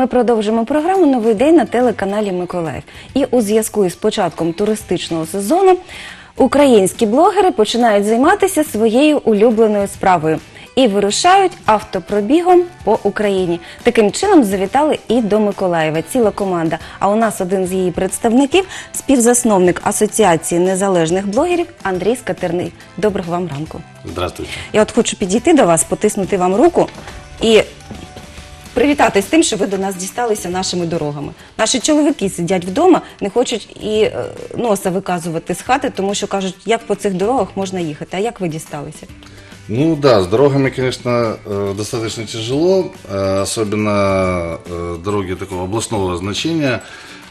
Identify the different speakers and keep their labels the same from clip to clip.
Speaker 1: Ми продовжимо програму Новий день на телеканалі Миколаїв. І у зв'язку із початком туристичного сезону українські блогери починають займатися своєю улюбленою справою і вирушають автопробігом по Україні. Таким чином завітали і до Миколаєва ціла команда. А у нас один з її представників співзасновник Асоціації незалежних блогерів Андрій Скатерний. Доброго вам ранку.
Speaker 2: Здравствуйте.
Speaker 1: Я от хочу підійти до вас, потиснути вам руку і привітати з тим, що ви до нас дісталися нашими дорогами. Наші чоловіки сидять вдома, не хочуть і е, носа виказувати з хати, тому що кажуть, як по цих дорогах можна їхати. А як ви дісталися?
Speaker 2: Ну да, с дорогами, конечно, э, достаточно тяжело, э, особенно э, дороги такого областного значения.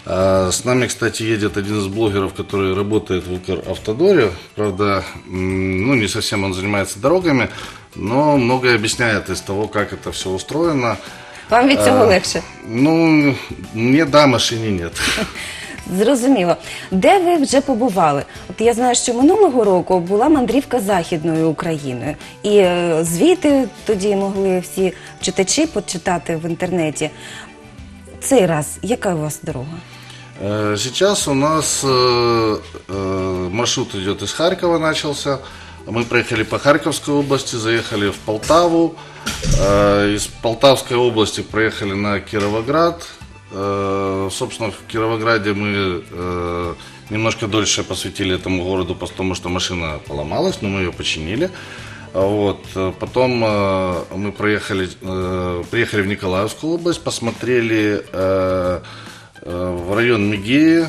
Speaker 2: Э, С нами, кстати, едет один из блогеров, который работает в Укравтодоре. Правда, м, ну не совсем он занимается дорогами, но многое объясняет из того, как это все устроено.
Speaker 1: Вам від цього
Speaker 2: Е,
Speaker 1: легше?
Speaker 2: Ну, мне да, машине нет.
Speaker 1: Зрозуміло. Де ви вже побували? От я знаю, що минулого року була мандрівка західною Україною, і е, звіти тоді могли всі читачі почитати в інтернеті. Цей раз яка у вас дорога?
Speaker 2: Э, Сейчас у нас э, э, маршрут идет из Харькова начался. Мы проехали по Харьковской области, заехали в Полтаву. Э, Из Полтавской области проехали на Кировоград. Э, Собственно, в Кировограде мы э, немножко дольше посвятили этому городу, потому что машина поломалась, но мы ее починили. Вот. Потом мы проехали, приехали в Николаевскую область, посмотрели в район Мегеи э,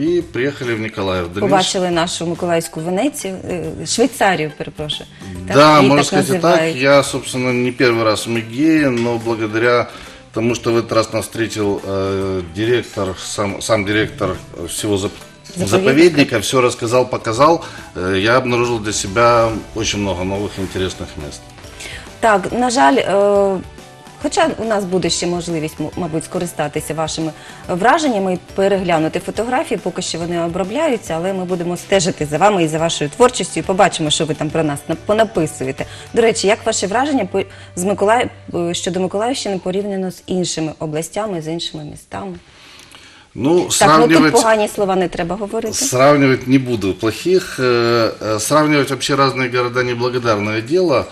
Speaker 2: и приехали в Николаев. В дальнейшем-
Speaker 1: Побачили нашу Миколаївську Венецію, е, Швейцарію, перепрошую. Так,
Speaker 2: Да,
Speaker 1: її
Speaker 2: можно
Speaker 1: так
Speaker 2: сказать и так.
Speaker 1: називають.
Speaker 2: Я, собственно, не первый раз в Мегее, но благодаря тому, что в этот раз нас встретил э, директор, сам, сам директор всего зап-
Speaker 1: Заповедника.
Speaker 2: заповедника, все рассказал, показал, э, я обнаружил для себя очень много новых интересных мест.
Speaker 1: Так, на жаль, е, хоча у нас буде ще можливість, м- мабуть, скористатися вашими враженнями і переглянути фотографії, поки що вони обробляються, але ми будемо стежити за вами і за вашою творчістю, і побачимо, що ви там про нас на- понаписуєте. До речі, як ваші враження по- з Миколаїв е, щодо Миколаївщини порівняно з іншими областями, з іншими містами?
Speaker 2: Ну,
Speaker 1: Так, ну тут
Speaker 2: сравнивать...
Speaker 1: погані слова не треба говорити.
Speaker 2: Сравнивать не буду плохих. Э, э, Сравнивать вообще разные города неблагодарное дело.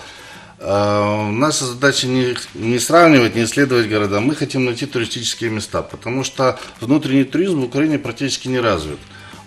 Speaker 2: Наша задача не, не сравнивать, не исследовать города. Мы хотим найти туристические места, потому что внутренний туризм в Украине практически не развит.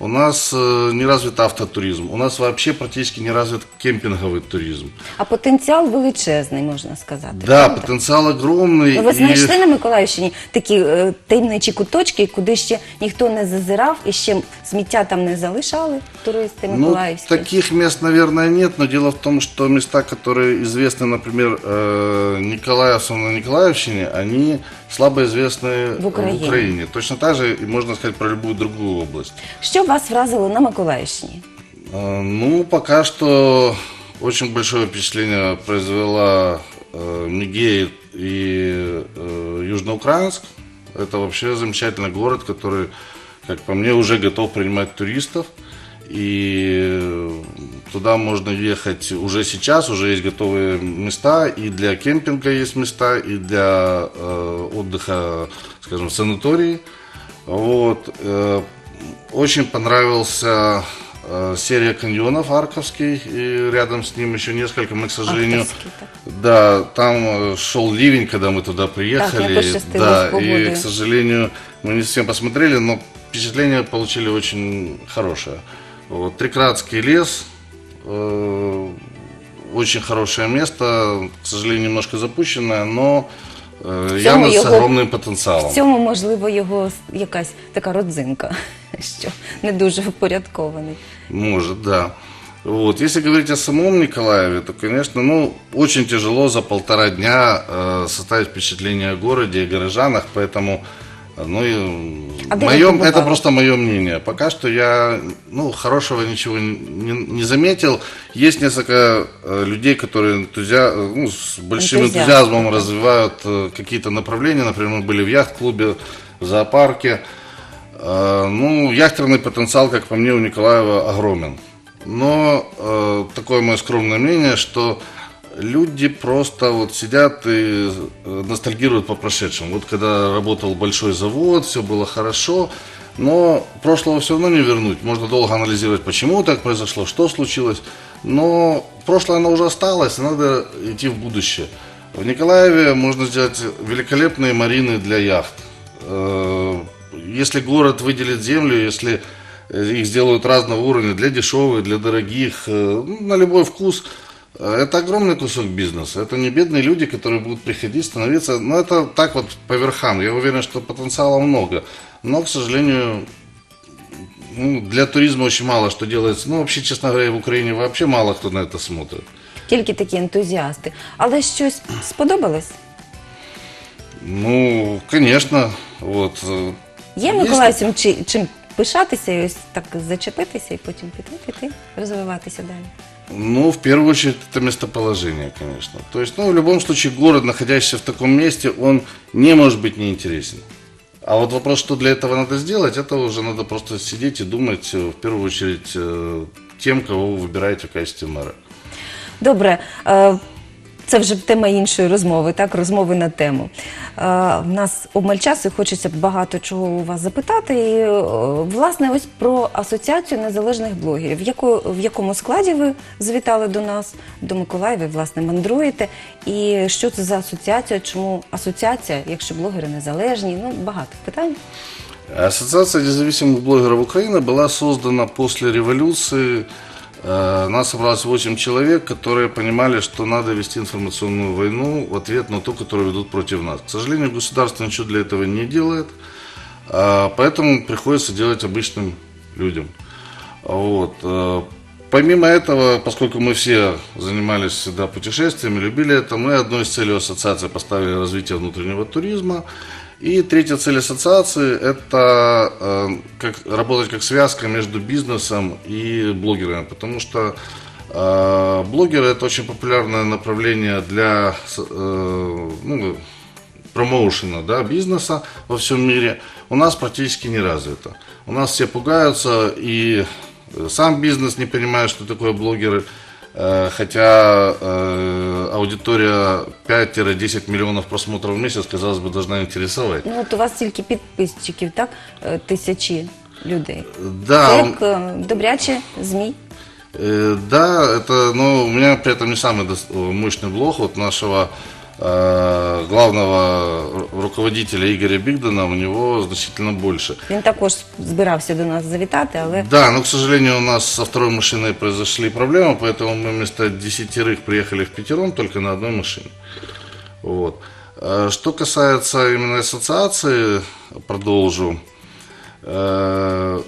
Speaker 2: У нас э, не развит автотуризм, у нас вообще практически не развит кемпинговый туризм.
Speaker 1: А потенціал величезний, можна сказати.
Speaker 2: Да,
Speaker 1: правда?
Speaker 2: потенциал огромный.
Speaker 1: Ну, ви
Speaker 2: и-
Speaker 1: знайшли на Миколаївщині такі е, таємничі куточки, куди ще ніхто не зазирав і ще сміття там не залишали туристи
Speaker 2: Ну,
Speaker 1: миколаївські?
Speaker 2: таких мест, наверное, нет, но дело в том, что места, которые известны, например, э, Николаевцам на Николаевщине, они слабо известны
Speaker 1: В Украине.
Speaker 2: Точно так же и можно сказать про любую другую область.
Speaker 1: Що вас вразило на Миколаївщині?
Speaker 2: Э, Ну, пока что очень большое впечатление произвела э, Мегея и э, Южноукраинск. Это вообще замечательный город, который, как по мне, уже готов принимать туристов. И э, туда можно ехать уже сейчас, уже есть готовые места, и для кемпинга есть места, и для э, отдыха, скажем, в санатории. Вот. э, Очень понравился э, серия каньонов Арковский, и рядом с ним еще несколько. Мы, к сожалению,
Speaker 1: Арковский, так.
Speaker 2: да, там э, шел ливень, когда мы туда приехали.
Speaker 1: пощастило
Speaker 2: да, и, к сожалению, мы не всем посмотрели, но впечатление получили очень хорошее. Вот, Трикратский лес, э, очень хорошее место, к сожалению, немножко запущенное, но э, явно с
Speaker 1: его-
Speaker 2: огромным потенциалом.
Speaker 1: В цьому, можливо, його якась така родзинка, що не дуже впорядкований.
Speaker 2: Может, да. Вот. Если говорить о самом Николаеве, то, конечно, ну, очень тяжело за полтора дня э, составить впечатление о городе и горожанах, поэтому, э, ну, и,
Speaker 1: А побывали?
Speaker 2: это просто мое мнение. Пока что я, ну, хорошего ничего не, не заметил. Есть несколько э, людей, которые энтузиа- э, ну, с большим
Speaker 1: Энтузиасты,
Speaker 2: энтузиазмом
Speaker 1: да.
Speaker 2: развивают э, какие-то направления. Например, мы были в яхт-клубе, в зоопарке. Ну, яхтерный потенциал, как по мне, у Николаева огромен. Но такое мое скромное мнение, что люди просто вот сидят и э, ностальгируют по прошедшему. Вот когда работал большой завод, все было хорошо, но прошлого все равно не вернуть. Можно долго анализировать, почему так произошло, что случилось. Но прошлое оно уже осталось, и надо идти в будущее. В Николаеве можно сделать великолепные марины для яхт. Э, Если город выделит землю, если э, их сделают разного уровня, для дешевых, для дорогих, ну, на любой вкус, это огромный кусок бизнеса. Это не бедные люди, которые будут приходить, становиться. Но это так вот по верхам. Я уверен, что потенциала много. Но, к сожалению, ну, для туризма очень мало что делается. Ну, вообще, честно говоря, в Украине вообще мало кто на это смотрит.
Speaker 1: Тільки такі ентузіасти. Але щось сподобалось?
Speaker 2: Ну, конечно, вот. э,
Speaker 1: Є
Speaker 2: Є
Speaker 1: миколаївцям чи, чим пишатися і ось так зачепитися і потім піти, піти, розвиватися далі?
Speaker 2: Ну, в первую очередь, это местоположение, конечно. То есть, ну, в любом случае, город, находящийся в таком месте, он не может быть неинтересен. А вот вопрос, что для этого надо сделать, это уже надо просто сидеть и думать, э, в первую очередь, э, тем, кого вы выбираете в качестве мэра.
Speaker 1: Добре, е, це вже тема іншої розмови, так, розмови на тему. Е, В нас обмаль часу і хочеться багато чого у вас запитати. І, е, власне, ось про асоціацію незалежних блогерів. В, яко, в якому складі ви завітали до нас, до Миколаєва, і, власне, мандруєте? І що це за асоціація? Чому асоціація, якщо блогери незалежні? Ну, багато питань.
Speaker 2: Ассоциация независимых блогеров Украины была создана после революции. Э, Нас собралось 8 человек, которые понимали, что надо вести информационную войну в ответ на ту, которую ведут против нас. К сожалению, государство ничего для этого не делает, а, поэтому приходится делать обычным людям. Вот. э, Помимо этого, поскольку мы все занимались всегда путешествиями, любили это, мы одной из целей ассоциации поставили развитие внутреннего туризма. И третья цель ассоциации – это э, как, работать как связка между бизнесом и блогерами, потому что э, блогеры – это очень популярное направление для э, ну, промоушена да, бизнеса во всем мире. У нас практически не развито. У нас все пугаются, и сам бизнес не понимает, что такое блогеры, хотя э, аудитория 5-10 миллионов просмотров в месяц, казалось бы, должна интересовать.
Speaker 1: Ну, от у вас тільки підписчиків, так? Е, Тисячі людей.
Speaker 2: Да,
Speaker 1: Це
Speaker 2: он-
Speaker 1: як е, добряче ЗМІ.
Speaker 2: Э, Да, это, но у меня при этом не самый дос- э, мощный блог от нашего э, главного ру- руководителя Игоря Бигдена, у него значительно больше.
Speaker 1: Він також збирався до нас завітати, але
Speaker 2: Да, но, к сожалению, у нас со второй машиной произошли проблемы, поэтому мы вместо десятерых приехали в пятером только на одной машине. Вот. Э, Что касается именно ассоциации, продолжу. Э,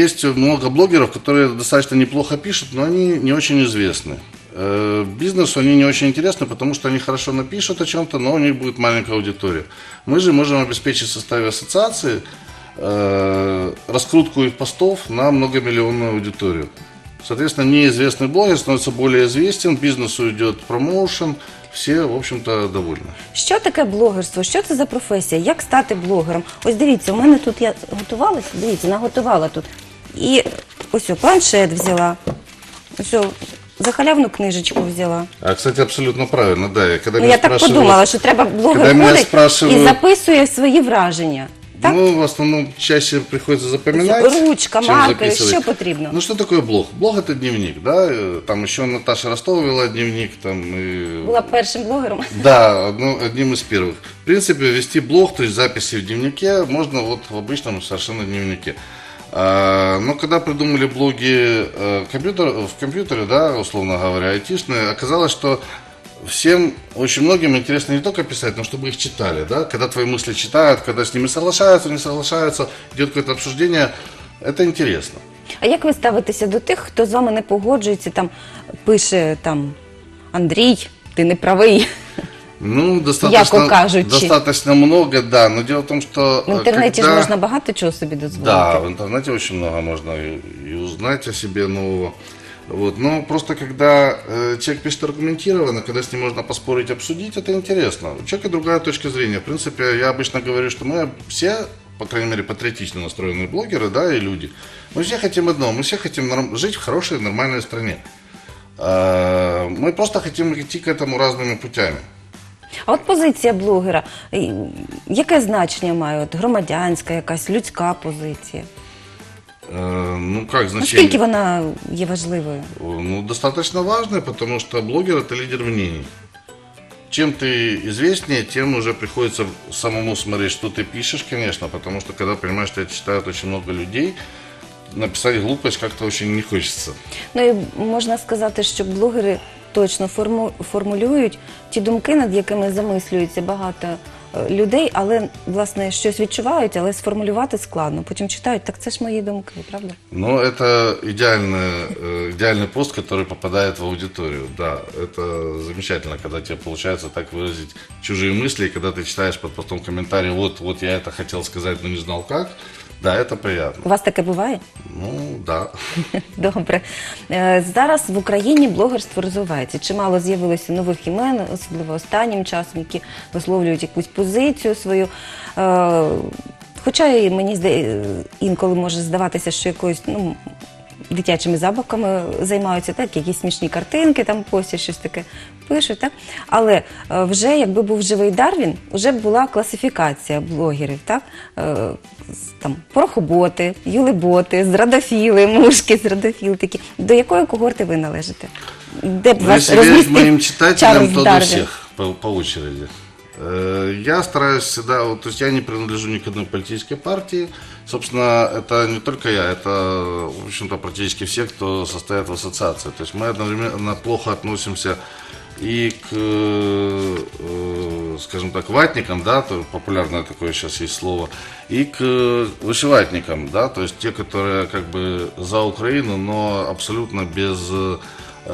Speaker 2: Есть много блогеров, которые достаточно неплохо пишут, но они не очень известны. Э, Бизнесу они не очень интересны, потому что они хорошо напишут о чем-то, но у них будет маленькая аудитория. Мы же можем обеспечить в составе ассоциации э, раскрутку их постов на многомиллионную аудиторию. Соответственно, неизвестный блогер становится более известен, бизнесу идет промоушен, все, в общем-то, довольны.
Speaker 1: що таке блогерство? Що це за професія? Як стати блогером? Ось дивіться, у мене тут я готувалася, дивіться, наготувала тут. І ось о, планшет взяла. Ось о, захалявну книжечку взяла.
Speaker 2: А, кстати, абсолютно правильно, да. Я, когда
Speaker 1: Ну,
Speaker 2: меня
Speaker 1: я так
Speaker 2: спрашивают-
Speaker 1: подумала, що треба блогер
Speaker 2: Коли мене
Speaker 1: ходить і
Speaker 2: спрашивають-
Speaker 1: записує свої враження. Так?
Speaker 2: Ну, в основном чаще приходится запоминать.
Speaker 1: Ручка,
Speaker 2: чем
Speaker 1: маркер,
Speaker 2: записывать.
Speaker 1: что потрібно?
Speaker 2: Ну, что такое блог? Блог это дневник, да? Э, Там еще Наташа Ростова вела дневник, там и...
Speaker 1: Була першим блогером.
Speaker 2: Да, одно- одним из первых. В принципе, вести блог, то есть записи в дневнике, можно вот в обычном совершенно дневнике. А, но когда придумали блоги э, компьютер, в компьютере, да, условно говоря, айтишные, оказалось, что всем, очень многим интересно не только писать, но чтобы их читали, да, когда твои мысли читают, когда с ними соглашаются, не соглашаются, идет какое-то обсуждение, это интересно.
Speaker 1: А як ви ставитеся до тих, хто з вами не погоджується, там пише там Андрій, ти не правий.
Speaker 2: Ну, достаточно,
Speaker 1: Яко кажучи.
Speaker 2: достаточно много, да, но дело в том, что...
Speaker 1: В
Speaker 2: э,
Speaker 1: інтернеті
Speaker 2: когда-
Speaker 1: ж можна багато чого собі дозволити.
Speaker 2: Да, в интернете очень много можно и, и узнать о себе нового. Вот. Но просто когда э, человек пишет аргументированно, когда с ним можно поспорить, обсудить, это интересно. У человека другая точка зрения. В принципе, я обычно говорю, что мы все, по крайней мере, патриотично настроенные блогеры, да, и люди, мы все хотим одного, мы все хотим норм- жить в хорошей, нормальной стране. А, Мы просто хотим идти к этому разными путями.
Speaker 1: А от позиція блогера, і яке значення має? От громадянська, якась людська позиція?
Speaker 2: Э, Ну как значение?
Speaker 1: Наскільки вона є важливою?
Speaker 2: Ну, достаточно важно, потому что блогер это лидер мнений. Чем ты известнее, тем уже приходится самому смотреть, что ты пишешь, конечно, потому что когда понимаешь, что это читают очень много людей, написать глупость как-то очень не хочется.
Speaker 1: Ну і можна сказати, що блогери точно форму, формулюють ті думки, над якими замислюється багато е, людей, але власне щось відчувають, але сформулювати складно. Потім читають, так це ж мої думки, правда?
Speaker 2: Но это идеальный, э, идеальный пост, который попадает в аудиторию. Да, это замечательно, когда тебе получается так выразить чужие мысли, и когда ты читаешь под постом комментарий, вот, вот я это хотел сказать, но не знал как. Да, это приятно.
Speaker 1: У вас таке буває?
Speaker 2: Ну, да.
Speaker 1: Добре. Е, Зараз в Україні блогерство розвивається. Чимало з'явилося нових імен, особливо останнім часом, які висловлюють якусь позицію свою. Е, Хоча і мені здає, інколи може здаватися, що якоюсь ну, дитячими забавками займаються, так, якісь смішні картинки там постять, щось таке пишуть. Так? Але е, вже якби був живий Дарвін, вже була класифікація блогерів, так? Е, там, порохоботи, юлиботи, зрадофіли, мушки, зрадофіли такі. До якої когорти ви належите? Де б
Speaker 2: Ну,
Speaker 1: вас розмістив Чарльз
Speaker 2: то до
Speaker 1: Дарвін?
Speaker 2: по, по очереди. Э, Я стараюсь всегда, вот, то есть я не принадлежу ни к одной политической партии. Собственно, это не только я, это, в общем-то, практически все, кто состоят в ассоциации. То есть мы одновременно плохо относимся и к, э, скажем так, ватникам, да, то популярное такое сейчас есть слово, и к вышиватникам, да, то есть те, которые как бы за Украину, но абсолютно без э,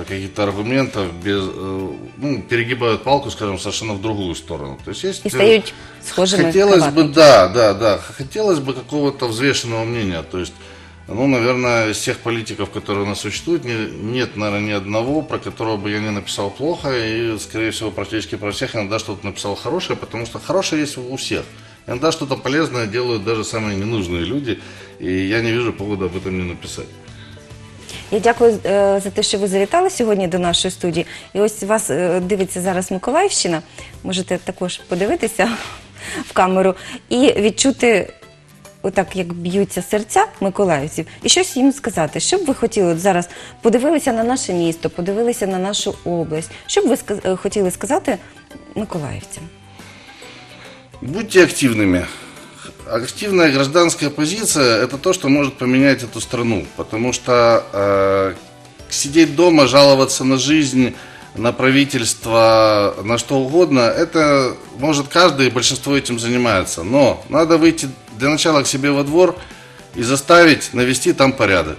Speaker 2: каких-то аргументов, без, э, ну, перегибают палку, скажем, совершенно в другую сторону. То есть есть
Speaker 1: І
Speaker 2: э,
Speaker 1: стають схожими
Speaker 2: Хотелось бы, да, да, да. Хотелось бы какого-то взвешенного мнения. То есть, ну, наверное, из тех политиков, которые у нас существуют, не- нет, наверное, ни одного, про которого бы я не написал плохо. И, скорее всего, практически про всех иногда что-то написал хорошее, потому что хорошее есть у всех. Иногда что-то полезное делают даже самые ненужные люди. И я не вижу повода об этом не написать.
Speaker 1: Я дякую е, за те, що ви завітали сьогодні до нашої студії. І ось вас е, дивиться зараз Миколаївщина. Можете також подивитися в камеру і відчути, отак як б'ються серця миколаївців, і щось їм сказати. Що б ви хотіли от зараз подивилися на наше місто, подивилися на нашу область. Що б ви е, хотіли сказати миколаївцям?
Speaker 2: Будьте активными. Активная гражданская позиция – это то, что может поменять эту страну. Потому что э, сидеть дома, жаловаться на жизнь, на правительство, на что угодно, это может каждый, и большинство этим занимается. Но надо выйти для начала к себе во двор и заставить навести там порядок.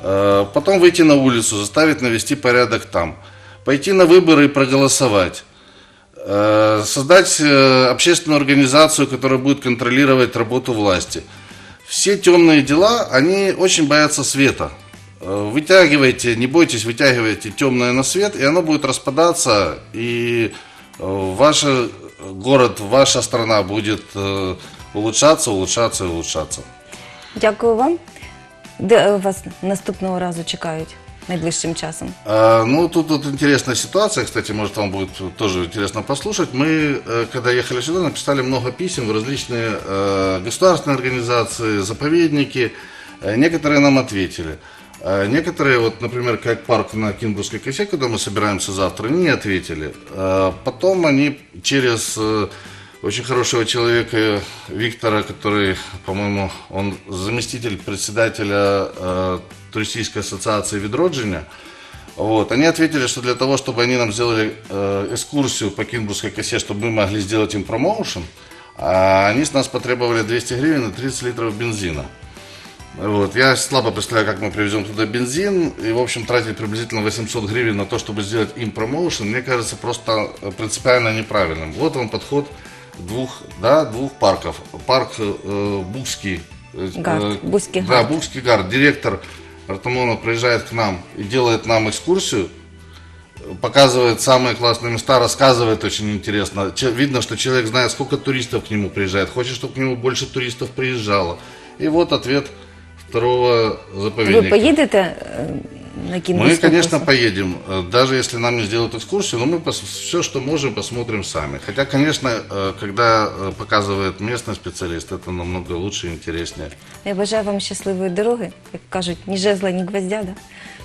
Speaker 2: Э, Потом выйти на улицу, заставить навести порядок там. Пойти на выборы и проголосовать. Э, создать э, общественную организацию, которая будет контролировать работу власти. Все темные дела, они очень боятся света. Э, Вытягивайте, не бойтесь, вытягивайте темное на свет, и оно будет распадаться, и ваш город, ваша страна будет улучшаться, улучшаться и улучшаться.
Speaker 1: Дякую вам. Де вас наступного разу чекають найближчим часом?
Speaker 2: А, Ну, тут, тут интересная ситуация, кстати, может, вам будет тоже интересно послушать. Мы, э, когда ехали сюда, написали много писем в различные э, государственные организации, заповедники. Э, Некоторые нам ответили. А Некоторые, вот, например, как парк на Кинбургской косе, куда мы собираемся завтра, они не ответили. А Потом они через э, очень хорошего человека Виктора, который, по-моему, он заместитель председателя э, туристической ассоциации Ведроджиня. Вот. Они ответили, что для того, чтобы они нам сделали э, экскурсию по Кинбургской косе, чтобы мы могли сделать им промоушен, а они с нас потребовали 200 гривен и 30 литров бензина. Вот. Я слабо представляю, как мы привезем туда бензин. И, в общем, тратить приблизительно 800 гривен на то, чтобы сделать им промоушен, мне кажется просто э, принципиально неправильным. Вот вам подход двух, да, двух парков. Парк э, Букский. э,
Speaker 1: Гард,
Speaker 2: э, да. Букский гард. Директор Артамонов приезжает к нам и делает нам экскурсию показывает самые классные места, рассказывает очень интересно. Че- Видно, что человек знает, сколько туристов к нему приезжает, хочет, чтобы к нему больше туристов приезжало. И вот ответ второго заповедника.
Speaker 1: поїдете е, на
Speaker 2: Мы,
Speaker 1: кінвиставку?
Speaker 2: конечно, поедем, э, даже если нам не сделают экскурсию, но мы все, что можем, посмотрим сами. Хотя, конечно, э, когда э, показывает местный специалист, это намного лучше и интереснее.
Speaker 1: Я бажаю вам щасливої дороги, як кажуть, ні жезла, ні гвоздя, да?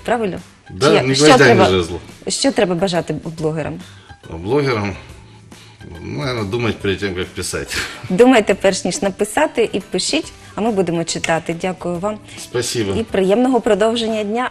Speaker 1: Правильно?
Speaker 2: Да,
Speaker 1: Чи як?
Speaker 2: ні
Speaker 1: Що
Speaker 2: гвоздя, ні
Speaker 1: треба-
Speaker 2: жезла.
Speaker 1: Що треба бажати блогерам?
Speaker 2: Блогерам, ну, наверное, думать перед тем, как писать.
Speaker 1: Думайте, перш ніж написати, і пишіть, а ми будемо читати. Дякую вам
Speaker 2: Спасибо.
Speaker 1: і приємного продовження дня.